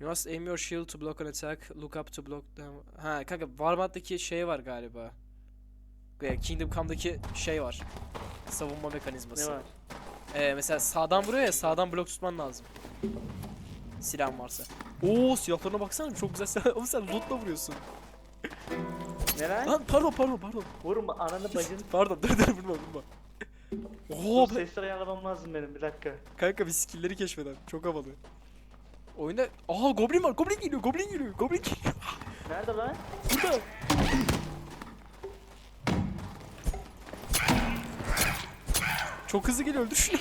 You must aim your shield to block an attack. Look up to block them. Ha kanka Warmad'daki şey var galiba. Ya, Kingdom Come'daki şey var. Savunma Ne mekanizması. var? Ee, mesela sağdan vuruyor ya sağdan blok tutman lazım. Silahın varsa. Oo silahlarına baksana çok güzel silah. Oğlum sen lootla vuruyorsun. Ne lan? Lan pardon pardon pardon. Vurma ananı bacını. Pardon dur dur vurma vurma. Oo Dur ben- sesleri ayarlamam lazım benim bir dakika. kanka bir skill'leri keşfeden. Çok havalı. Oyunda Aa goblin var. Goblin geliyor. Goblin geliyor. Goblin geliyor. Nerede lan? Burada. Çok hızlı geliyor öldür şunu.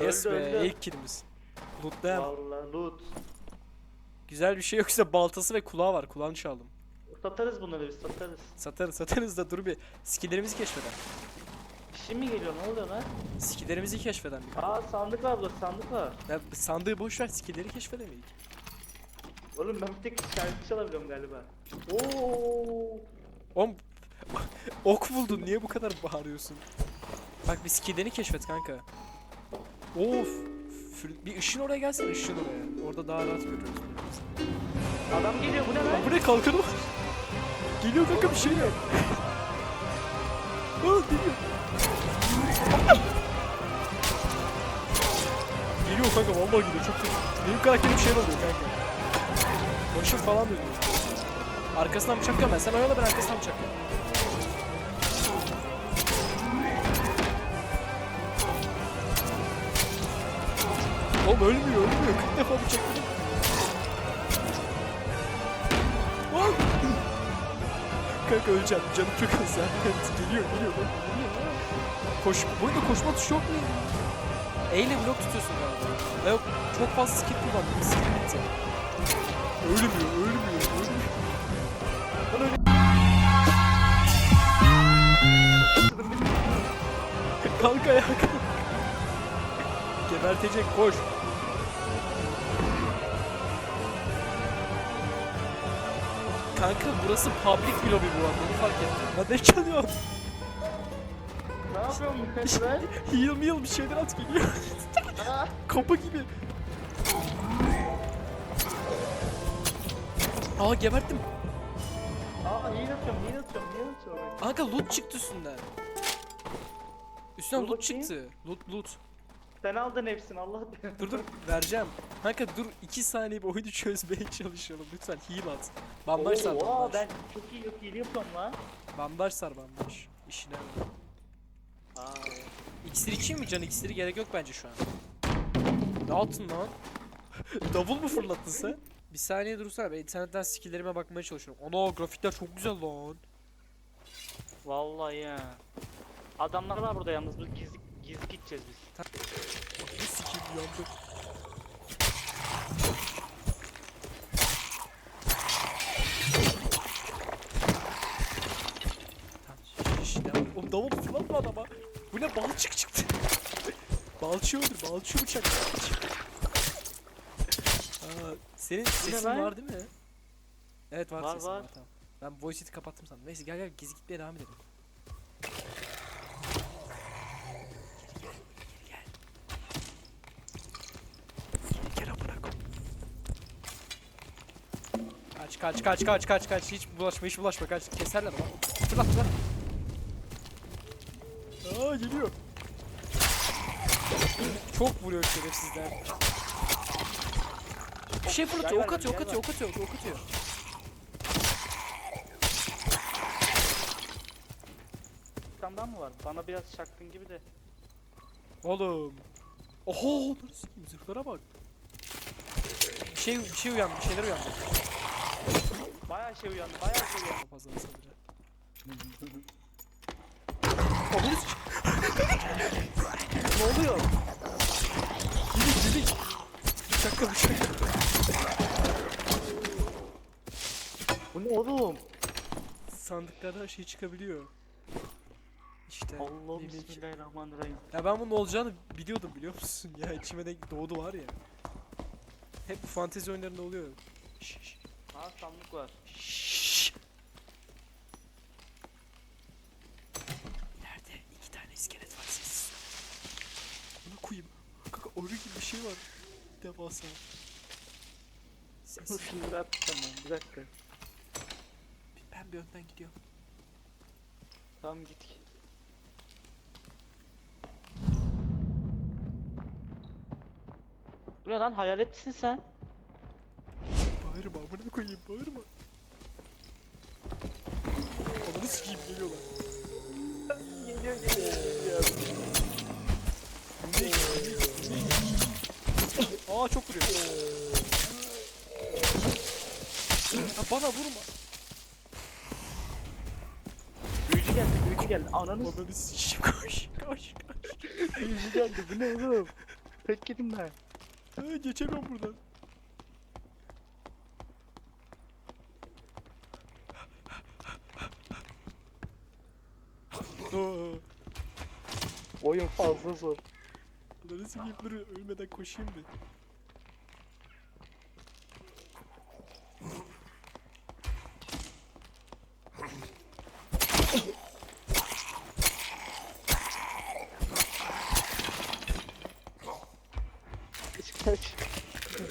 Yes Öldü, be öldü. ilk killimiz. Loot'layam. Vallahi loot. Güzel bir şey yoksa baltası ve kulağı var. Kulağını çaldım. Satarız bunları biz satarız. Satarız satarız da dur bir. Skilllerimizi keşfeden. Bir şey mi geliyor ne oluyor lan? Skilllerimizi keşfeden bir. Aa sandık var burada sandık var. Ya sandığı boş ver skillleri keşfedemedik. Oğlum ben bir tek şarkı çalabiliyorum galiba. Oo. Oğlum ok buldun niye bu kadar bağırıyorsun? Bak bir skilllerini keşfet kanka. Of. Bir ışın oraya gelsene ışın oraya. Orada daha rahat görüyoruz. birbirimizi. Adam geliyor bu ne Lan lan? bu ne kalkanı var. Geliyor kanka bir şey yok. Geliyor. geliyor kanka vallahi geliyor çok kötü. Benim karakterim şey oluyor kanka. Başım falan dönüyor. Arkasından bıçak yiyorum ben. Sen oyala ben arkasından bıçak yiyorum. Oğlum ölmüyor ölmüyor. 40 defa bıçak Kanka öleceğim. Canım çok az ya. geliyor geliyor. Koş. Burada koşma tuşu yok mu? E ile blok tutuyorsun galiba. Ha yok. Çok fazla skill kullandım. Skill bitti. Ölmüyor, ölmüyor, ölmüyor. Lan öyle... kalk ayağa kalk. Gebertecek koş. Kanka burası public bir lobby bu arada onu fark ettim. Ben ne çalıyorum? Ne yapıyorsun bu lan? Heal meal bir şeyler at geliyor. Kapı gibi. Aa geberttim. Aa iyi atıyorum iyi atıyorum iyi atıyorum. Kanka loot çıktı üstünden. Üstünden Dur loot bakayım. çıktı. Loot loot. Sen aldın hepsini Allah Dur dur vereceğim. Kanka dur 2 saniye bir oyunu çözmeye çalışalım lütfen heal at. Bandaj sar bandaj. ben çok iyi yok iyi yapıyorum lan. Bandaj sar bandaj. İşine yarar. Aa. İksir içeyim mi can? İksiri gerek yok bence şu an. Ne yaptın lan? Davul mu fırlattın sen? Bir saniye dursana ben internetten skilllerime bakmaya çalışıyorum. Ana grafikler çok güzel lan. Vallahi ya. Adamlar var burada yalnız biz gizli gizli gideceğiz biz. Ne sikim yandı. Tamam, işte o davul fırlatma adama. Bu ne balçık çıktı. balçı öldür, balçı bıçak. Aa, senin sesin var değil mi? Evet var, Var, sesin var. var. Tamam. Ben voice chat'i kapattım sandım. Neyse gel gel gizli gitmeye devam edelim. Kaç kaç kaç kaç kaç kaç hiç bulaşma hiç bulaşma kaç keserler lan. Fırlat fırlat. Aa geliyor. Çok vuruyor şerefsizler. Bir şey fırlatıyor, ok atıyor, ok atıyor, ok atıyor, ok atıyor. Daha mı var? Bana biraz çaktın gibi de. Oğlum. Oho, sikeyim, zırhlara bak. Bir şey, bir şey uyandı, bir şeyler uyandı. Bayağı şey uyandı bayağı şey uyandı. Fazla. Onları sikeyim. ne oluyor? Gidik gidik. Şaka bir şey. Bu ne oğlum? Sandıklardan her şey çıkabiliyor. İşte. Allah'ım yemek. bismillahirrahmanirrahim. Ya ben bunun olacağını biliyordum biliyor musun? Ya içime de doğdu var ya. Hep bu fantezi oyunlarında oluyor. Şş, şş, Aa sandık var. İleride iki tane iskelet var sessiz. Bunu koyayım. Kanka ölü gibi bir şey var. Devasa. Sessiz. Şimdi ben. Bir dakika. ben bir önden gidiyorum. Tamam git. Bu ne lan hayaletsin sen? Bağırma amına koyayım bağırma. Ananı sikeyim geliyorlar. Geliyor geliyor geliyor. Ne? Bu ne? Aa çok vuruyor. Ha, bana vurma. Büyücü geldi büyücü geldi. Ananı Ananı sikeyim koş koş koş. büyücü geldi. Bu ne oğlum? Tek gidin ben. Ha, geçemem buradan. Oyun fazla zor. Ananı sikeyim dur ölmeden koşayım bir.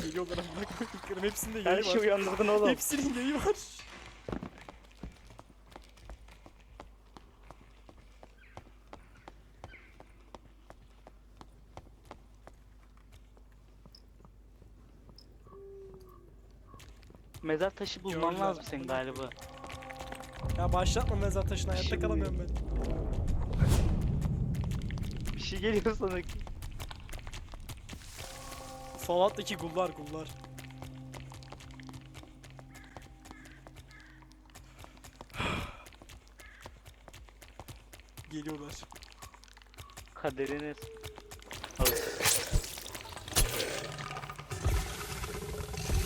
Geliyorlar amına koyduklarım hepsinde Her yayı var. uyandırdın oğlum. Hepsinin yayı var. Mezar taşı bulman Gördüler. lazım senin galiba. Ya başlatma mezar taşına hayatta Şimdi- kalamıyorum ben. Bir şey geliyor sana. Fallout'taki gullar gullar. Geliyorlar. Kaderiniz.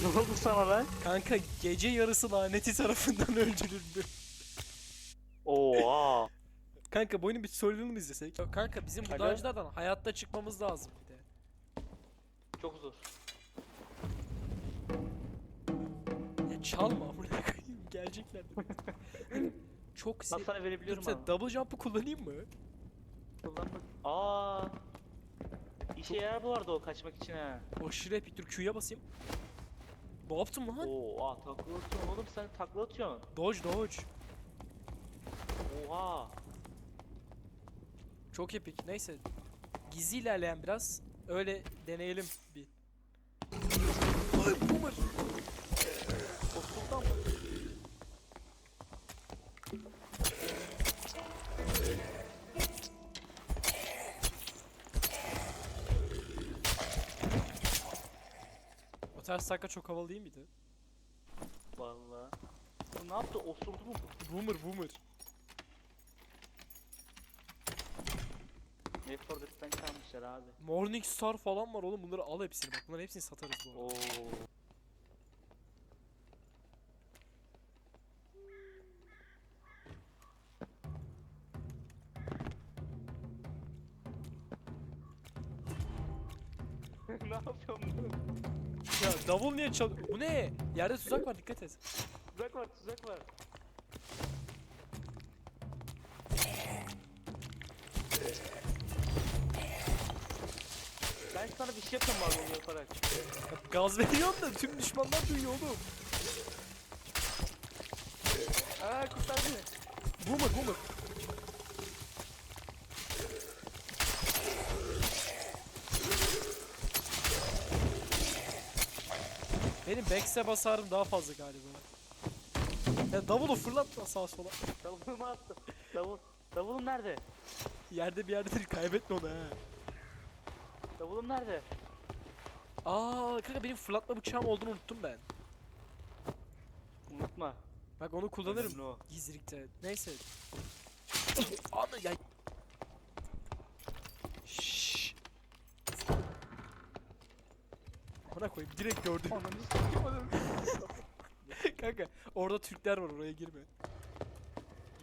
Ne oldu sana lan? Kanka gece yarısı laneti tarafından öldürüldü. Oha. Kanka bu oyunun bir mı izlesek? Kanka bizim bu Alo? dağcılardan hayatta çıkmamız lazım bir de. Çok zor. Ya çalma amına koyayım gelecekler. de. Çok sinir. sana verebiliyorum Lütfen ama. double jump'ı kullanayım mı? Kullanmak. Aa. İşe yarar bu arada o kaçmak için ha. Aşırı epik dur Q'ya basayım. Ne yaptım lan? Oo, aa takla atıyorsun oğlum sen takla atıyorsun. Dodge dodge. Oha. Çok epik. Neyse. Gizli ilerleyen biraz. Öyle deneyelim bir. Ay boomer. Ters takla çok havalı değil miydi? Valla. Bu ne yaptı? Osurdu mu? Boomer boomer. Left 4 Dead'den çalmışlar abi. Morning Star falan var oğlum bunları al hepsini bak bunların hepsini satarız bu arada. Oo. Davul niye çal... Bu ne? Yerde tuzak var dikkat et. Tuzak var, tuzak var. Ben sana bir şey abi onu yaparak. Ya gaz veriyorsun da tüm düşmanlar duyuyor oğlum. Aa kurtar beni. Boomer boomer. Benim backstep hasarım daha fazla galiba. Ya davulu fırlatma sağa sola. Davulumu attım. Davul. Davulum nerede? Yerde bir yerdedir kaybetme onu ha. Davulum nerede? Aa kanka benim fırlatma bıçağım olduğunu unuttum ben. Unutma. Bak onu kullanırım Önemli o. gizlilikte. Neyse. Ana ya. Bana koyayım direkt gördüm. Ananı s**eyim ananı. kanka orada Türkler var oraya girme.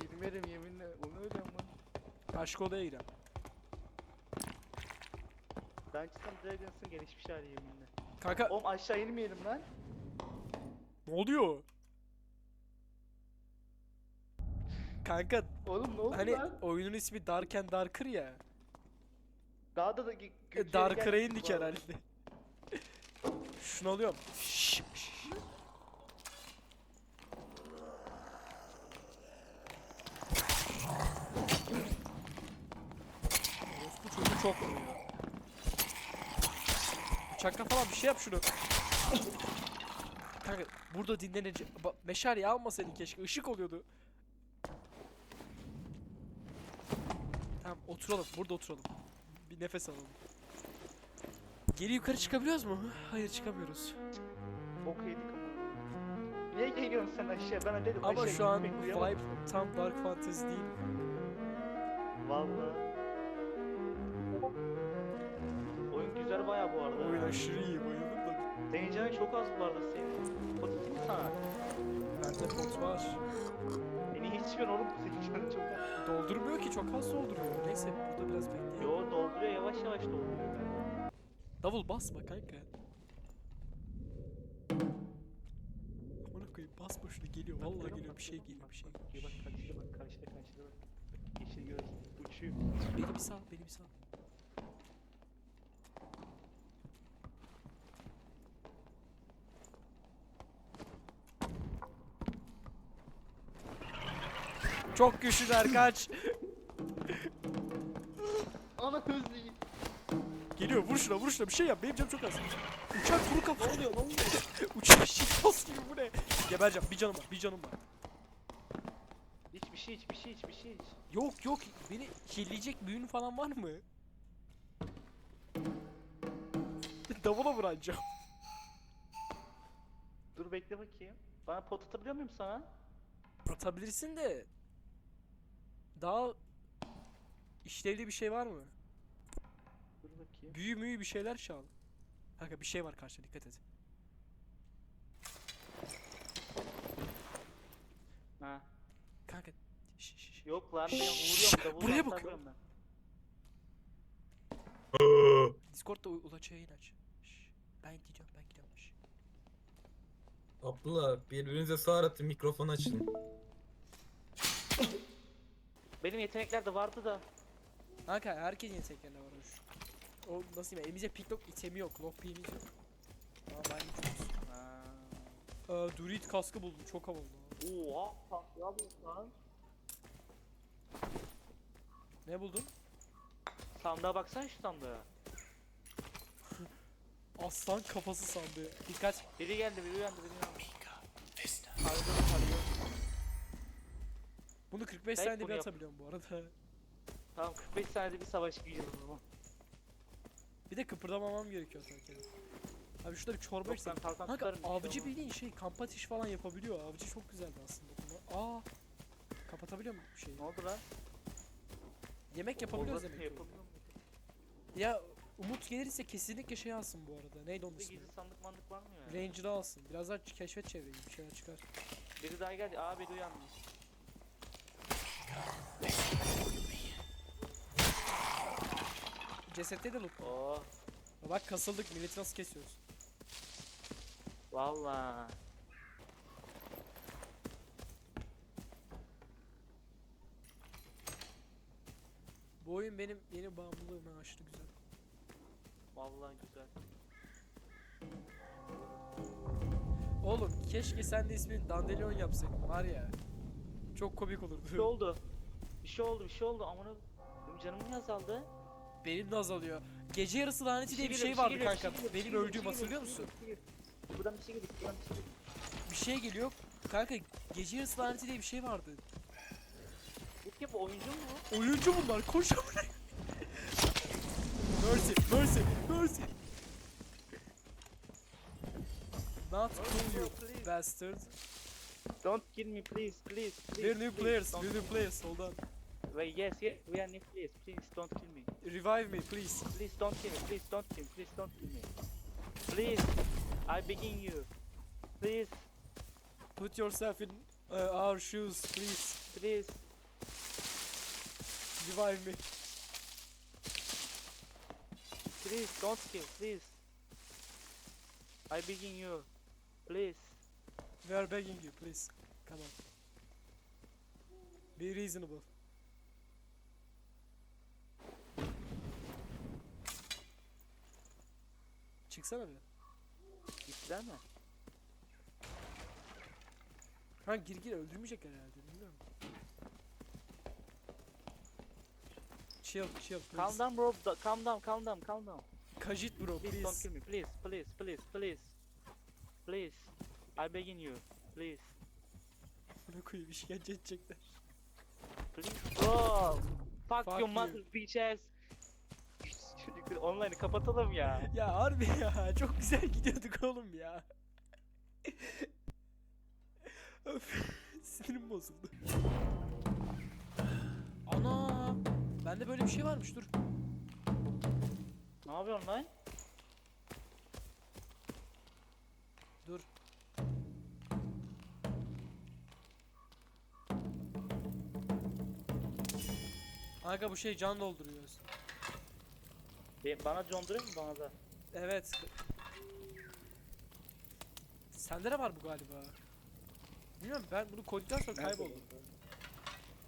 Girmedim yeminle. Onu öyle ama. Başka odaya girem. Dungeons and Dragons'ın gelişmiş hali yeminle. Kanka Oğlum aşağı inmeyelim lan. ne oluyor? Kanka Oğlum ne oldu hani lan? oyunun ismi Dark and Darker ya. Daha da da gü- E, güncel Darker'a gelmiş indik bu arada. herhalde. Şunu alıyorum. Şş, şş. Orospu çocuğu çok vuruyor. Bıçakla falan bir şey yap şunu. Kanka burada dinlenece... Ba- Meşaleyi almasaydın keşke ışık oluyordu. Tamam oturalım burada oturalım. Bir nefes alalım. Geri yukarı çıkabiliyoruz mu? Hayır çıkamıyoruz. Bok yedik ama. Niye geliyorsun sen aşağı? Ben dedim Ama aşağı şu an gitmek vibe tam Dark Fantasy değil. Vallahi. Oyun güzel baya bu arada. Oyun aşırı iyi bayıldım da. Canın çok az bu arada senin. Pozitif mi sana? Bende pot var. Beni hiç çıkın oğlum canın çok az. Doldurmuyor ki çok az dolduruyor. Neyse burada biraz bekleyelim. Yo dolduruyor yavaş yavaş dolduruyor. Davul basma kanka. Amına koyayım basma şunu geliyor. Vallahi geliyor bir şey geliyor bir şey. Bak bak karşıda bak karşıda karşıda bak. Yeşil göz uçuyor. Beni bir sal, beni bir sal. Çok güçlüler kaç. Ana hızlıyım. Geliyor vur şuna vur şuna bir şey yap benim canım çok az. Uçak kuru kafa oluyor lan. Uçak şitos gibi bu ne? Gebereceğim bir canım var bir canım var. Hiçbir şey hiçbir şey hiçbir şey hiç. Yok yok beni kirleyecek büyün falan var mı? Davula vuracağım. Dur bekle bakayım. Bana pot atabiliyor muyum sana? Atabilirsin de daha işlevli bir şey var mı? Bakayım. Büyü müyü bir şeyler çal. Kanka bir şey var karşıda dikkat et. Ha. Kanka şş, şş. Yok lan ben vuruyorum da Buraya bakıyorum. ben. Discord'da u- ulaç yayın aç. Şş, Ben gidiyorum ben gidiyorum. Şş. Abdullah birbirinize sağır atın mikrofon açın. Benim yetenekler de vardı da. Kanka herkesin yeteneklerine var o nasıl diyeyim elimizde picklock itemi yok. Lockpick'imiz yok. Ama ben. Aa, Durit kaskı buldum çok havalı. Oha. Ne yapıyorsun lan? Ne buldun? Sandığa baksana şu sandığa. Aslan kafası sandığı. Dikkat. Biri geldi biri uyandı biri. Arada da tarıyor. Bunu 45 Belki saniyede bunu bir yap. atabiliyorum bu arada. Tamam 45 saniyede bir savaş gireceğiz o zaman. Bir de kıpırdamamam gerekiyor sanki. Abi şurada bir çorba içsem. Kanka şey avcı bildiğin şey kamp ateşi falan yapabiliyor. Avcı çok güzeldi aslında. Bunu. Aa. Kapatabiliyor mu şeyi? Ne oldu lan? Yemek yapabiliyoruz demek ki. Ya Umut gelirse kesinlikle şey alsın bu arada. Neydi onun ismi? gizli sandık mandık var mı ya? Ranger'ı alsın. Biraz daha keşfet çevreyi bir şeyler çıkar. Biri daha geldi. Aa biri uyandı. Cesette de loot. Oo. Bak kasıldık milleti nasıl kesiyoruz. Valla. Bu oyun benim yeni bağımlılığıma aşırı güzel. Vallahi güzel. Oğlum keşke sen de ismini Dandelion yapsaydın var ya. Çok komik olurdu. Bir şey oldu. Bir şey oldu bir şey oldu. Amına benim canım niye azaldı? Benim de azalıyor. Gece yarısı laneti diye bir şey geliyor, vardı geliyor, kanka. Benim geliyor, öldüğüm hatırlıyor musun? Buradan bir şey geliyor. Buradan bir şey geliyor. Bir şey geliyor. Kanka gece yarısı laneti diye bir şey vardı. Bu kim oyuncu mu? Oyuncu bunlar koş amına. mercy, mercy, mercy. Not kill you bastard. Don't kill me please please please. We're new players, we're new players. Hold on. Wait, yes yes we are new players. Please don't kill me. Revive me please. Please don't kill me. Please don't kill me. Please don't kill me. Please, I begin you. Please, Put yourself in uh, our shoes please. please. Revive me. Please don't kill, please. I begin you. Please. We are begging you please. Come on. Be reasonable. Çıksana bir. Gittiler mi? Ha gir gir öldürmeyecek herhalde bilmiyorum. Chill chill Calm please. down bro. da- Calm down, calm down, calm down. Kajit bro Please don't please. kill me. Please, please, please, please. Please. I begging you. Please. Buna koyayım işkence edecekler. Please. Bro. Fuck, Fuck your you. mother bitch ass. Çocukları online'ı kapatalım ya. Ya harbi ya çok güzel gidiyorduk oğlum ya. Öf, Sinirim bozuldu. Ana! Bende böyle bir şey varmış dur. Ne yapıyorsun lan? Dur. Aga bu şey can dolduruyoruz. Be- Bana condurayım mı bana da? Evet. Sende de var bu galiba. Bilmiyorum ben bunu koyduktan sonra kayboldu.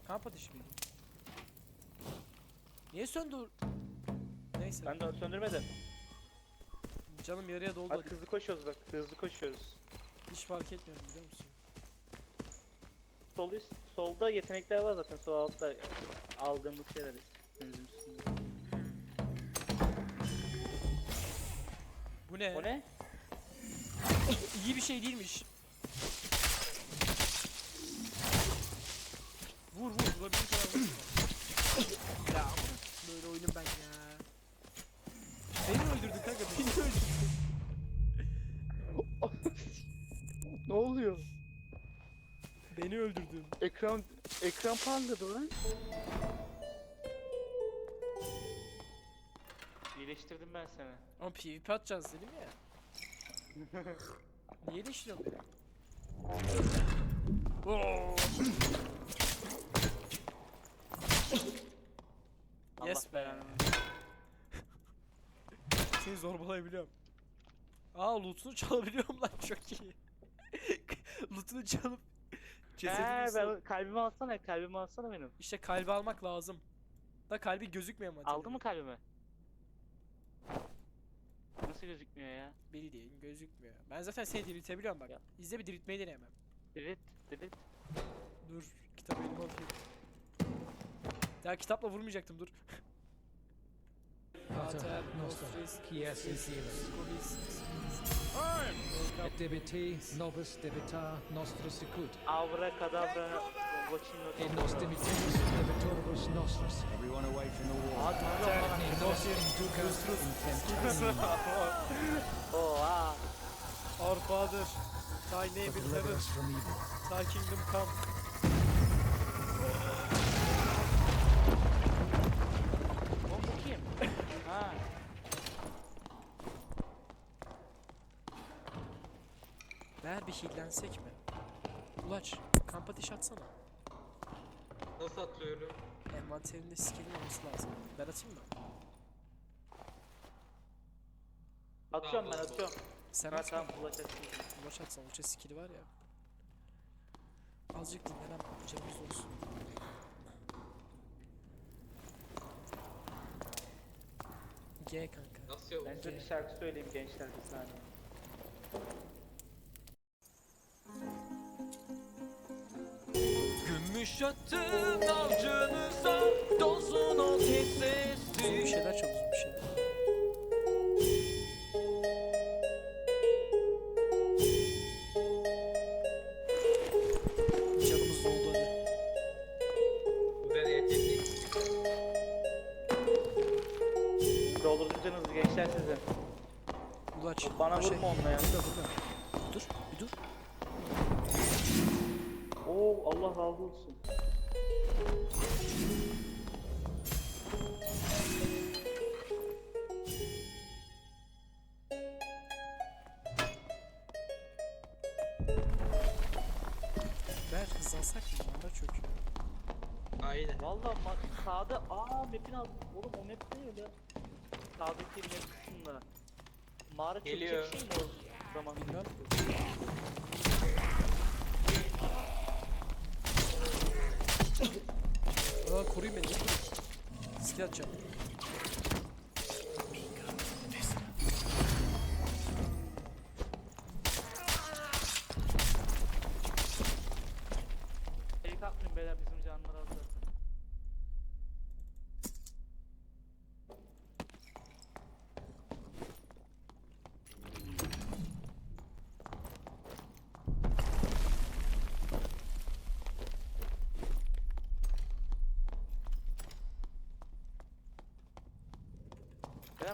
Kamp ateşi miydi? Niye söndü? o- Neyse. Ben de söndürmedim. Canım yarıya doldu. Hadi hadi. hızlı koşuyoruz bak. Hızlı koşuyoruz. Hiç fark etmiyorum biliyor musun? Sol üst, solda yetenekler var zaten. Sol altta aldığımız şeyler. Üstümüzün üstünde. Bu ne? O ne? İyi bir şey değilmiş. Vur vur vurabildiğin kadar vur. ya böyle oyunum ben ya. Beni öldürdün kanka beni öldürdün. ne oluyor? Beni öldürdün. Ekran ekran parladı lan. İyileştirdim ben seni. Ama PvP atacağız dedim ya. Niye değiştiriyorsun beni? Oo. Yes be. Seni zorbalayabiliyorum. Aa lootunu çalabiliyorum lan çok iyi. lootunu çalıp cesedini He, ben kalbimi alsana, kalbimi alsana benim. İşte kalbi almak lazım. Da kalbi gözükmüyor ama. Aldın mı kalbimi? Nasıl gözükmüyor ya? Bildiğin gözükmüyor. Ben zaten seni diriltebiliyorum bak. Ya. İzle bir diriltmeyi deneyemem. Evet, evet. Dur kitabı elime alayım. Ya kitapla vurmayacaktım dur. Pater Nostris, noster, qui debite nobis debita nostra sicut, Avra kadabra Vacino et nos dimittimus debitoribus nostris, Everyone away from the wall. et ne nos inducas in temptationem, Oha! Our Father, Thy name is heaven. Thy kingdom come. Hillensek mi? Ulaç, kamp ateşi atsana. Nasıl atlıyorum? Envanterinde skill'in olması lazım. Ben atayım mı? Atıyorum ben atıyorum. Sen Ha at tamam ulaş atayım. Ulaç atsan, Ulaç'a skill'i var ya. Azıcık dinlenem, canımız olsun. G kanka. Nasıl yok? Ben size bir şarkı söyleyeyim gençler bir saniye. Attın avcınıza Dolsun o Bir sessizlik şeyler çalıyoruz bir şeyler. Canımız doldu hadi. Dolduracaksınız gençler sizin. Ulaç. Bana şey- vurma onunla ya. Burada burada. Dur bir dur. Oo Allah razı olsun. Ver hızlansak mı? Bana çöküyor. Aynen. Valla bak sağda aa map'in aldım. Oğlum o map ne öyle? Sağdaki map kısmında. Mağara Geliyor. çökecek şey mi o zaman? Bilmem. Aa koruyun beni. Skill atacağım.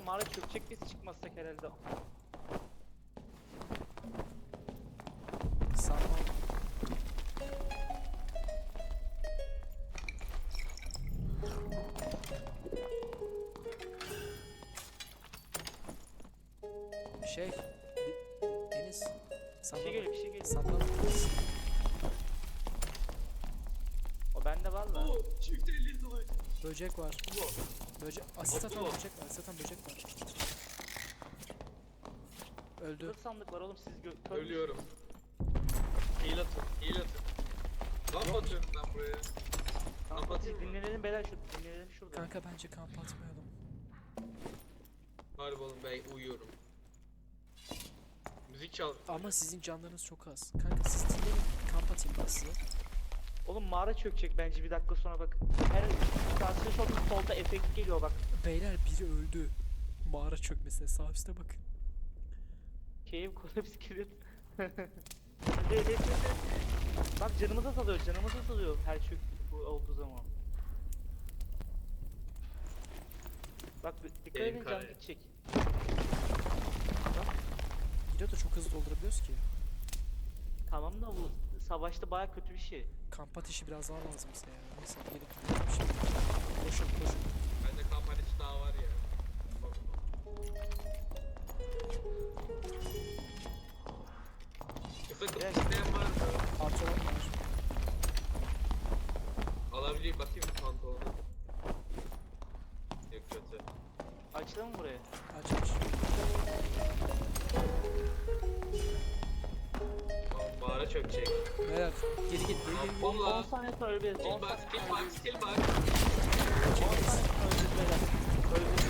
Mağara çökecek biz çıkmazsak herhalde. Sanmam. Şey, böcek var. Böcek, asit atan böcek var, asit atan böcek var. Öldü. Dört sandık var oğlum siz gö kör? Ölüyorum. Heal atın, heal atın. Lamp atıyorum ben buraya. Tamam, Kapatayım mı? dinlenelim beyler şu dinlenelim şurada. Kanka bence kamp atmayalım. Harbi oğlum ben uyuyorum. Müzik çal. Ama sizin canlarınız çok az. Kanka siz dinleyin, kamp atayım ben size. Oğlum mağara çökecek bence bir dakika sonra bak. Her karşı solda solda efekt geliyor bak. Beyler biri öldü. Mağara çökmesine sağ üstte bakın. Cave collapse evet. Bak canımız azalıyor, canımız azalıyor her çök bu olduğu zaman. Bak di- dikkat Benim edin can kare. gidecek. Gidiyor da çok hızlı doldurabiliyoruz ki. Tamam da bu savaşta baya kötü bir şey. Kamp ateşi biraz daha lazım bize ya. Neyse gelin gidelim bir şey. Koşun koşun. Bende kampanyaçı daha var ya. Kısa Evet. isteyen var mı? Pantolon var. Alabilir bakayım pantolonu. Yok kötü. Açalım mı buraya? Aç aç. Mağara çökecek. Beyler geri git geri geri. Tamam. 10 Allah. saniye sonra öleceğiz. 10 Kill box, saniye kill sonra öleceğiz beyler. Öleceğiz.